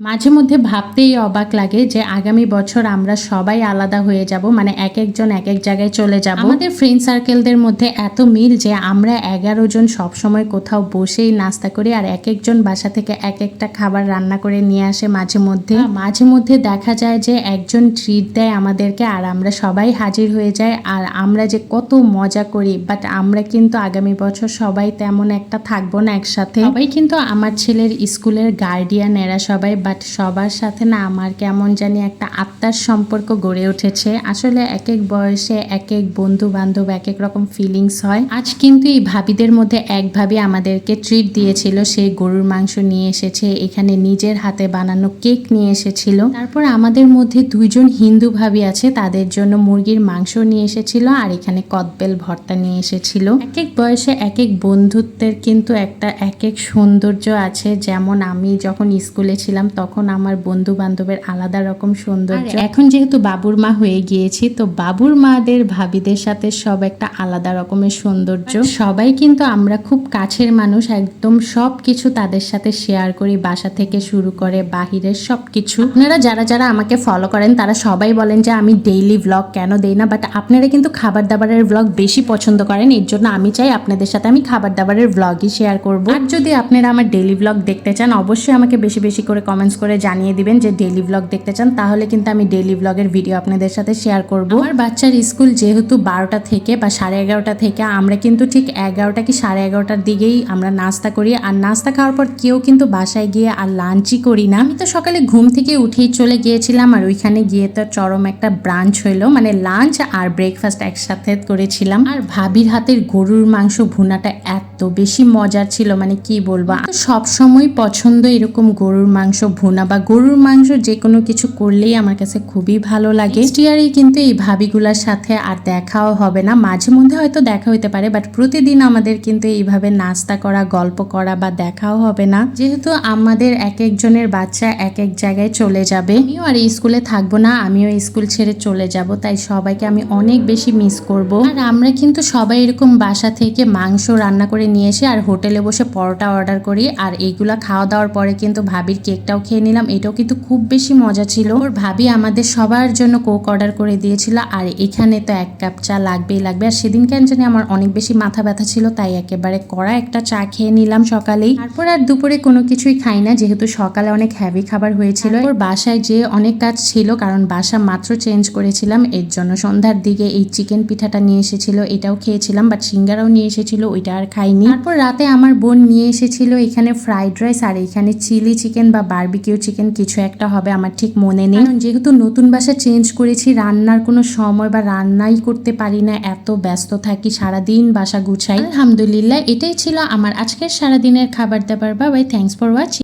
মাঝে মধ্যে ভাবতেই অবাক লাগে যে আগামী বছর আমরা সবাই আলাদা হয়ে যাব মানে এক একজন এক এক জায়গায় চলে যাব। আমাদের ফ্রেন্ড সার্কেলদের মধ্যে এত মিল যে আমরা এগারো জন সবসময় কোথাও বসেই নাস্তা করি আর এক একজন বাসা থেকে এক একটা খাবার রান্না করে নিয়ে আসে মাঝে মধ্যে মাঝে মধ্যে দেখা যায় যে একজন ট্রিট দেয় আমাদেরকে আর আমরা সবাই হাজির হয়ে যায় আর আমরা যে কত মজা করি বাট আমরা কিন্তু আগামী বছর সবাই তেমন একটা থাকব না একসাথে। সবাই কিন্তু আমার ছেলের স্কুলের গার্ডিয়ান এরা সবাই বাট সবার সাথে না আমার কেমন জানি একটা আত্মার সম্পর্ক গড়ে উঠেছে। আসলে এক এক বয়সে এক এক বন্ধু বান্ধব এক এক রকম ফিলিংস হয়। আজ কিন্তু এই ভাবিদের মধ্যে এক ভাবি আমাদেরকে ট্রিট দিয়েছিল, সে গরুর মাংস নিয়ে এসেছে, এখানে নিজের হাতে বানানো কেক নিয়ে এসেছিল। তারপর আমাদের মধ্যে দুইজন হিন্দু ভাবি আছে, তাদের জন্য মুরগির মাংস নিয়ে এসেছিল আর এখানে কদবেল ভর্তা নিয়ে এসেছিল। এক এক বয়সে এক এক বন্ধুত্বের কিন্তু একটা এক এক সৌন্দর্য আছে, যেমন আমি যখন স্কুলে ছিলাম তখন আমার বন্ধু বান্ধবের আলাদা রকম সৌন্দর্য। এখন যেহেতু বাবুর মা হয়ে গিয়েছি তো বাবুর মাদের ভাবিদের সাথে সব একটা আলাদা রকমের সৌন্দর্য। সবাই কিন্তু আমরা খুব কাছের মানুষ একদম সব কিছু তাদের সাথে শেয়ার করি বাসা থেকে শুরু করে বাহিরের সব কিছু আপনারা যারা যারা আমাকে ফলো করেন তারা সবাই বলেন যে আমি ডেইলি ব্লগ কেন দেই না বাট আপনারা কিন্তু খাবার দাবারের ব্লগ বেশি পছন্দ করেন। এর জন্য আমি চাই আপনাদের সাথে আমি খাবার দাবারের ব্লগই শেয়ার করব। আর যদি আপনারা আমার ডেইলি ব্লগ দেখতে চান অবশ্যই আমাকে বেশি বেশি করে কমেন্টস করে জানিয়ে দিবেন যে ডেইলি ব্লগ দেখতে চান, তাহলে কিন্তু আমি ডেইলি ব্লগের ভিডিও আপনাদের সাথে শেয়ার করব। আমার বাচ্চার স্কুল যেহেতু বারোটা থেকে বা সাড়ে এগারোটা থেকে, আমরা কিন্তু ঠিক এগারোটা কি সাড়ে এগারোটার দিকেই আমরা নাস্তা করি। আর নাস্তা খাওয়ার পর কেউ কিন্তু বাসায় গিয়ে আর লাঞ্চই করি না। আমি তো সকালে ঘুম থেকে উঠেই চলে গিয়েছিলাম, আর ওইখানে গিয়ে তো চরম একটা ব্রাঞ্চ হইল। মানে লাঞ্চ আর ব্রেকফাস্ট একসাথে করেছিলাম। আর ভাবির হাতের গরুর মাংস ভুনাটা এত বেশি মজার ছিল মানে কি বলব? সব সময় পছন্দ এরকম গরুর মাংস ভুনা বা গরুর মাংস যে কোনো কিছু করলেই আমার কাছে খুবই ভালো লাগে। স্টিয়ারই কিন্তু এই ভাবিগুলার সাথে আর দেখাও হবে না। মাঝে মধ্যে হয়তো দেখা হইতে পারে বাট প্রতিদিন আমাদের কিন্তু এইভাবে নাস্তা করা, গল্প করা বা দেখাও হবে না। যেহেতু আমাদের এক একজনের বাচ্চা এক এক জায়গায় চলে যাবে। আমিও আর স্কুলে থাকব না, আমিও স্কুল ছেড়ে চলে যাব, তাই সবাইকে আমি অনেক বেশি মিস করব। আর আমরা কিন্তু সবাই এরকম বাসা থেকে মাংস রান্না করে নিয়ে এসে আর হোটেলে বসে পরোটা অর্ডার করি, আর এইগুলা খাওয়া দাওয়ার পরে কিন্তু ভাবির কেকটাও খেয়ে নিলাম এটাও কিন্তু খুব বেশি মজা ছিল। ওর ভাবি আমাদের সবার জন্য কোক অর্ডার করে দিয়েছিল আর এখানে তো এক কাপ চা লাগবেই লাগবে। আর সেদিন কেন জানি আমার অনেক বেশি মাথা ব্যথা ছিল তাই একেবারে কড়া একটা চা খেয়ে নিলাম সকালেই। তারপর আর দুপুরে কোনো কিছুই খাই না যেহেতু সকালে অনেক হ্যাভি খাবার হয়েছিল। ওর বাসায় যে অনেক কাজ ছিল কারণ বাসা মাত্র চেঞ্জ করেছিলাম এর জন্য সন্ধ্যার দিকে এই চিকেন পিঠাটা নিয়ে এসেছিল এটাও খেয়েছিলাম বাট সিঙ্গারাও নিয়ে এসেছিল ওইটা আর খাইনি। তারপর রাতে আমার বোন নিয়ে এসেছিল এখানে ফ্রাইড রাইস আর এখানে চিলি চিকেন বা বারবিকিউ চিকেন কিছু একটা হবে আমার ঠিক মনে নেই। যেহেতু নতুন বাসা চেঞ্জ করেছি, রান্নার কোনো সময় বা রান্নাই করতে পারি না, এত ব্যস্ত থাকি, সারাদিন বাসা গুছাই। আলহামদুলিল্লাহ, এটাই ছিল আমার আজকের সারাদিনের খাবার দাবার। বা বাবাই থ্যাংকস ফর ওয়াচিং